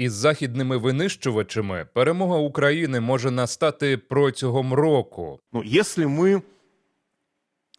Із західними винищувачами перемога України може настати протягом року. Ну, если мы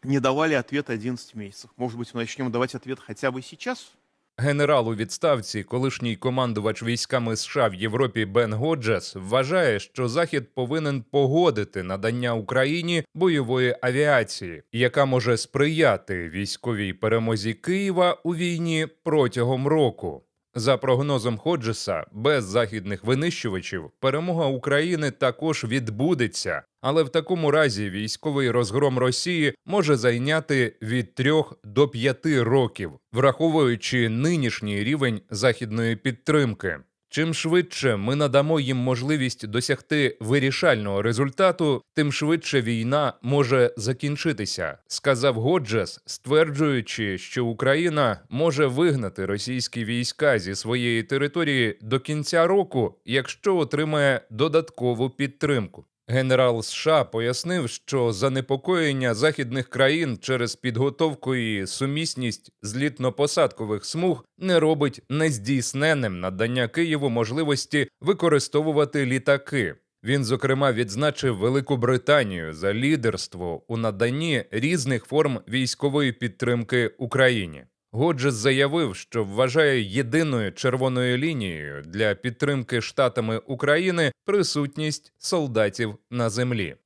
не давали ответ 11 месяцев, может быть, мы начнем давать ответ хотя бы сейчас? Генерал у відставці, колишній командувач військами США в Європі Бен Годжес, вважає, що Захід повинен погодити надання Україні бойової авіації, яка може сприяти військовій перемозі Києва у війні протягом року. За прогнозом Ходжеса, без західних винищувачів перемога України також відбудеться, але в такому разі військовий розгром Росії може зайняти від 3 до 5 років, враховуючи нинішній рівень західної підтримки. Чим швидше ми надамо їм можливість досягти вирішального результату, тим швидше війна може закінчитися, сказав Годжес, стверджуючи, що Україна може вигнати російські війська зі своєї території до кінця року, якщо отримає додаткову підтримку. Генерал США пояснив, що занепокоєння західних країн через підготовку і сумісність злітно-посадкових смуг не робить нездійсненним надання Києву можливості використовувати літаки. Він, зокрема, відзначив Велику Британію за лідерство у наданні різних форм військової підтримки Україні. Годжес заявив, що вважає єдиною червоною лінією для підтримки штатами України присутність солдатів на землі.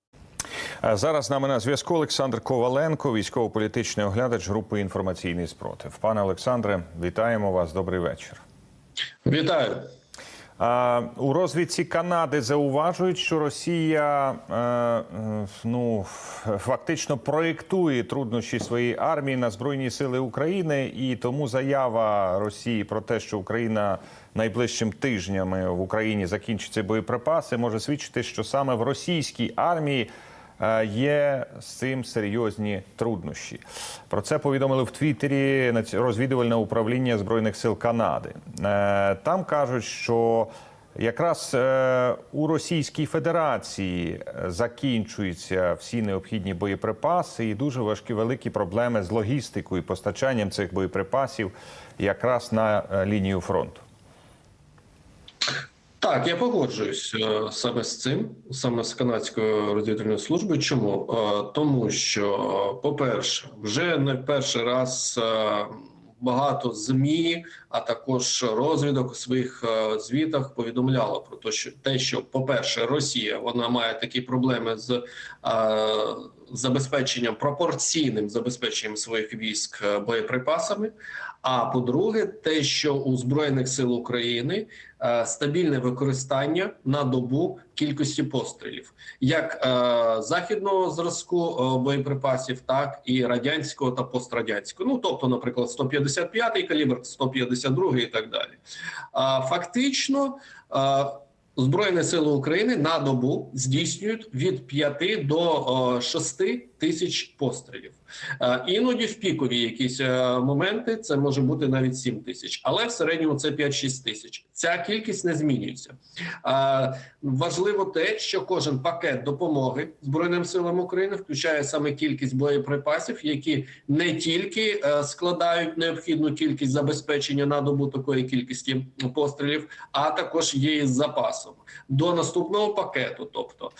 А Зараз з нами на зв'язку Олександр Коваленко, військово-політичний оглядач групи інформаційний спротив. Пане Олександре, вітаємо вас. Добрий вечір. Вітаю. У розвідці Канади зауважують, що Росія е, е, ну фактично проєктує труднощі своєї армії на збройні сили України, і тому заява Росії про те, що Україна найближчим тижнями в Україні закінчиться боєприпаси, може свідчити, що саме в російській армії. Е, Є з цим серйозні труднощі. Про це повідомили в Твіттері розвідувальне управління збройних сил Канади. Е, Там кажуть, що якраз е, у Російській Федерації закінчуються всі необхідні боєприпаси, і дуже важкі великі проблеми з логістикою і постачанням цих боєприпасів якраз на лінію фронту. Так, я погоджуюсь е, саме з цим, саме з канадською розвідувальною службою. Чому? Е, Тому що, е, по-перше, вже не перший раз багато змі, а також розвідок у своїх звітах повідомляло про те, що те, що, по-перше, Росія вона має такі проблеми з забезпеченням пропорційним забезпеченням своїх військ е, боєприпасами. А по-друге, те, що у збройних сил України е, стабільне використання на добу кількості пострілів, як е, західного зразку боєприпасів, так і радянського та пострадянського. Ну тобто, наприклад, 155-й калібр, 152-й і так далі. Фактично. Е, Збройні сили України на добу здійснюють від 5 до 6 тисяч пострілів. Е, Іноді в пікові якісь е, моменти це може бути навіть 7 тисяч, але в середньому це 5-6 тисяч. Ця кількість не змінюється. Е, Важливо те, що кожен пакет допомоги Збройним силам України включає саме кількість боєприпасів, які не тільки складають необхідну кількість забезпечення на добу такої кількості пострілів, а також є із запасом до наступного пакету. Тобто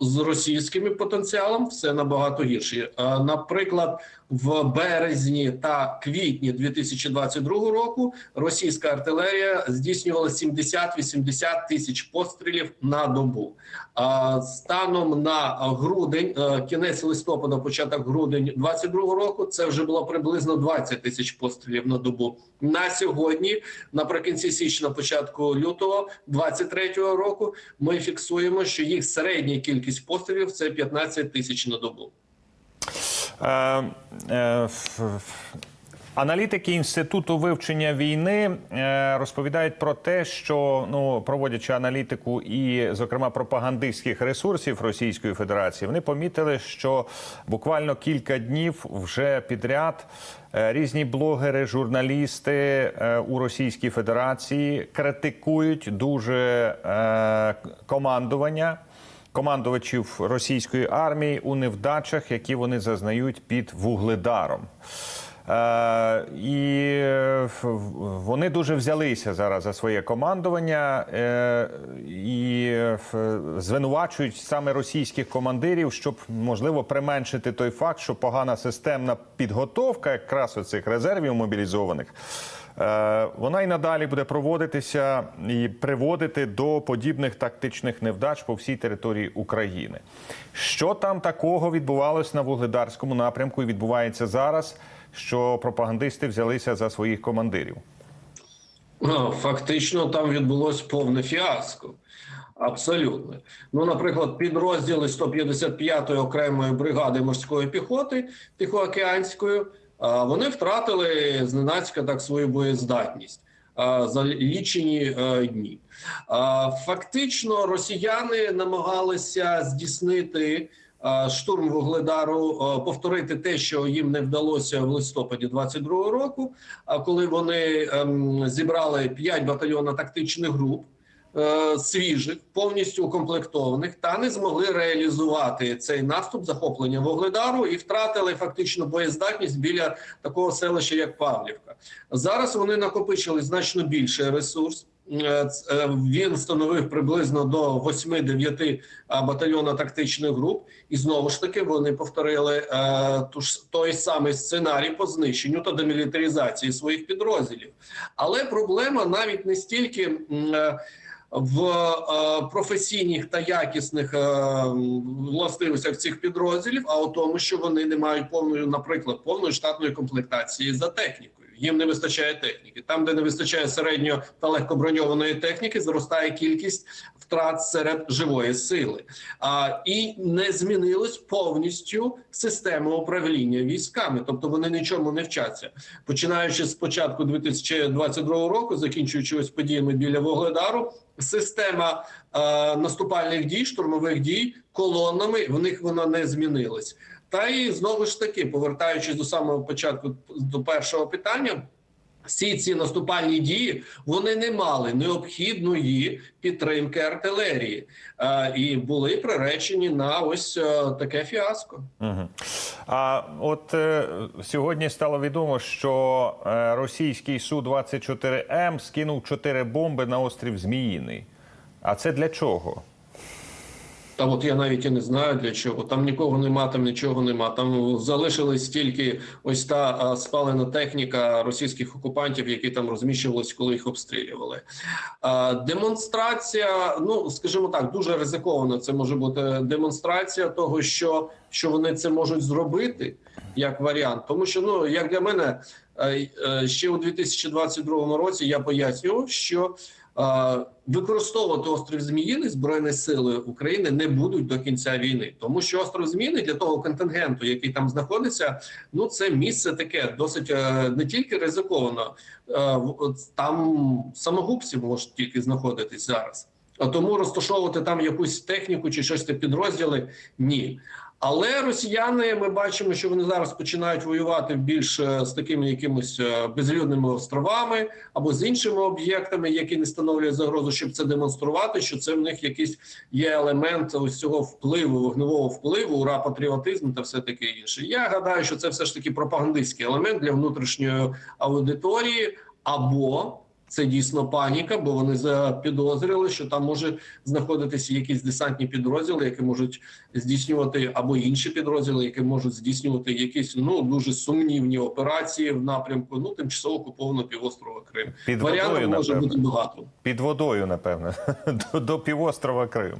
з російським потенціалом все набагато гірше. А, Наприклад, в березні та квітні 2022 року російська артилерія здійснювала 70-80 тисяч пострілів на добу. А станом на грудень, е, кінець листопада, початок грудень 22 року, це вже було приблизно 20 тисяч пострілів на добу. На сьогодні, наприкінці січня, початку лютого 23 року, ми фіксуємо, що їх середня кількість пострілів це 15 тисяч на добу. Е, е, ф- Аналітики інституту вивчення війни е, розповідають про те, що ну проводячи аналітику і, зокрема, пропагандистських ресурсів Російської Федерації, вони помітили, що буквально кілька днів вже підряд е, різні блогери, журналісти е, у Російській Федерації критикують дуже е, командування командувачів російської армії у невдачах, які вони зазнають під вугледаром. Е, і е, вони дуже взялися зараз за своє командування е, і звинувачують саме російських командирів, щоб можливо применшити той факт, що погана системна підготовка якраз оцих резервів мобілізованих. Е, Вона і надалі буде проводитися і приводити до подібних тактичних невдач по всій території України. Що там такого відбувалось на вугледарському напрямку і відбувається зараз, що пропагандисти взялися за своїх командирів? Фактично там відбулось повне фіаско. Абсолютно. Ну, наприклад, підрозділи 155-ї окремої бригади морської піхоти Тихоокеанської, вони втратили зненацька так свою боєздатність за лічені е, дні. Фактично, росіяни намагалися здійснити штурм вугледару, повторити те, що їм не вдалося в листопаді 22-го року. Коли вони ем, зібрали 5 батальйонів тактичних груп е, свіжих, повністю укомплектованих, та не змогли реалізувати цей наступ захоплення вугледару і втратили фактично боєздатність біля такого селища, як Павлівка. Зараз вони накопичили значно більший ресурс. Е, е, Він становив приблизно до 8-9 батальйона тактичних груп, і знову ж таки вони повторили е, ту ж той самий сценарій по знищенню та демілітаризації своїх підрозділів. Але проблема навіть не стільки в е, професійних та якісних е, властивостях цих підрозділів, а у тому, що вони не мають повної, наприклад, повної штатної комплектації за технікою. Їм не вистачає техніки. Там, де не вистачає середньо та легкоброньованої техніки, зростає кількість втрат серед живої сили. А, і не змінилась повністю система управління військами, тобто вони нічому не вчаться. Починаючи з початку 2022 року, закінчуючи ось подіями біля Вугледару, система е, наступальних дій, штурмових дій колонами в них вона не змінилась. Та і знову ж таки, повертаючись до самого початку до першого питання. Всі ці наступальні дії вони не мали необхідної підтримки артилерії е, і були приречені на ось е, таке фіаско. Угу. А от е, сьогодні стало відомо, що е, російський су 24 М скинув чотири бомби на острів Зміїний. А це для чого? Та от я навіть і не знаю для чого. Там нікого нема, там нічого нема. Там залишилась тільки ось та спалена техніка російських окупантів, які там розміщувались, коли їх обстрілювали. Демонстрація, ну скажімо так, дуже ризиковано. Це може бути демонстрація того, що, що вони це можуть зробити як варіант. Тому що ну як для мене е, е, ще у 2022 році я пояснював, що використовувати острів Зміїний збройні сили України не будуть до кінця війни, тому що остров Зміїний для того контингенту, який там знаходиться, ну це місце таке досить е, не тільки ризиковано, е, там самогубці можуть тільки знаходитись зараз. А тому розташовувати там якусь техніку чи щось підрозділи ні. Але росіяни ми бачимо, що вони зараз починають воювати більш е, з такими якимось е, безлюдними островами або з іншими об'єктами, які не становлюють загрозу, щоб це демонструвати, що це в них якийсь є елемент ось цього впливу, вогневого впливу, ура, патріотизм та все таке інше. Я гадаю, що це все ж таки пропагандистський елемент для внутрішньої аудиторії або. Це дійсно паніка, бо вони запідозрили, що там може знаходитися якісь десантні підрозділи, які можуть здійснювати або інші підрозділи, які можуть здійснювати якісь ну дуже сумнівні операції в напрямку ну тимчасово окупованого півострова Крим. Під Варіантів водою, може напевно. бути багато. Під водою, напевно, до, до півострова Крим.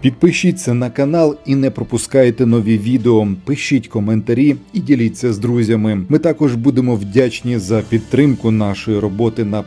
Підпишіться на канал і не пропускайте нові відео. Пишіть коментарі і діліться з друзями. Ми також будемо вдячні за підтримку нашої роботи на